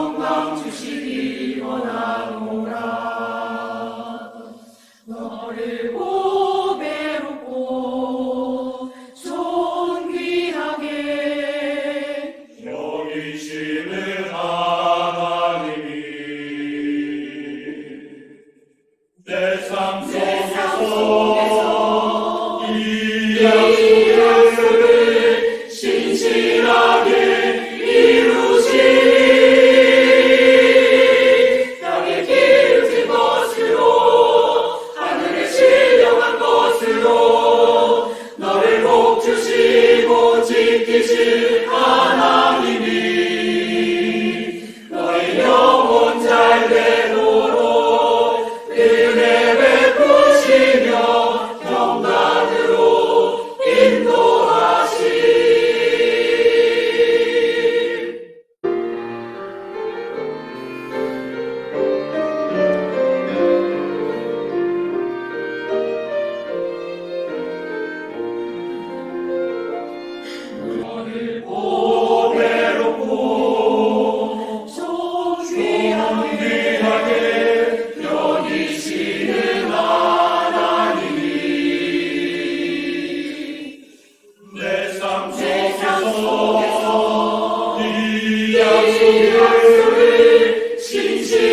영광 주시기 원하 주시 약속을 신실